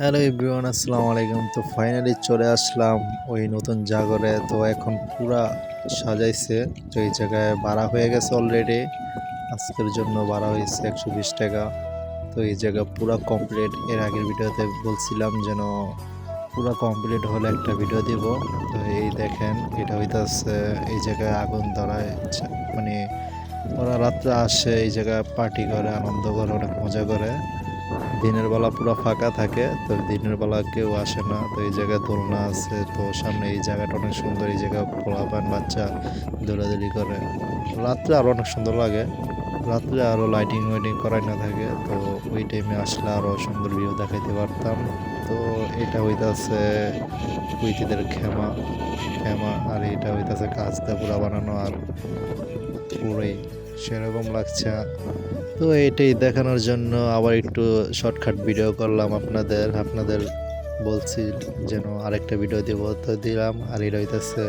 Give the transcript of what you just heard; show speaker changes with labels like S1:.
S1: Hello everyone, আসসালামু আলাইকুম। তো ফাইনালি চলে আসলাম ওই নতুন জাগরে। তো এখন পুরা সাজাইছে। তো এই জায়গায় ভাড়া হয়ে গেছে অলরেডি আজকের জন্য ভাড়া হয়েছে একশো বিশ টাকা। তো এই জায়গা পুরা কমপ্লিট এর আগের ভিডিওতে বলছিলাম যেন পুরা কমপ্লিট হলে একটা ভিডিও দিব। তো এই দেখেন, এটা হইতাছে এই জায়গায় আগুন ধরায়। মানে ওরা রাত্রে আসে, এই জায়গায় পার্টি করে, আনন্দ করে, অনেক মজা করে। দিনের বেলা পুরো ফাঁকা থাকে, তো দিনের বেলা কেউ আসে না, তো এই জায়গায় দোলনা আছে, তো সামনে এই জায়গাটা অনেক সুন্দর, এই জায়গায় পোলাপান বাচ্চা দৌড়াদৌড়ি করে। রাত্রে আরও অনেক সুন্দর লাগে, রাত্রে আরও লাইটিং ওয়াইটিং করাই না থাকে, তো ওই টাইমে আসলে আরও সুন্দর ভিউ দেখাইতে পারতাম। তো এটা হইতাছে কুইতিদের খেমা খেমা, আর এটা হইতাছে কাজ দিয়ে পুরা বানানো আর পুরোই সেরকম লাগছে। তো এটাই দেখানোর জন্য আবার একটু শর্টকাট ভিডিও করলাম আপনাদের। আপনাদের বলছি যেন আরেকটা ভিডিও দিব। তো দিলাম আর এটা হইতেছে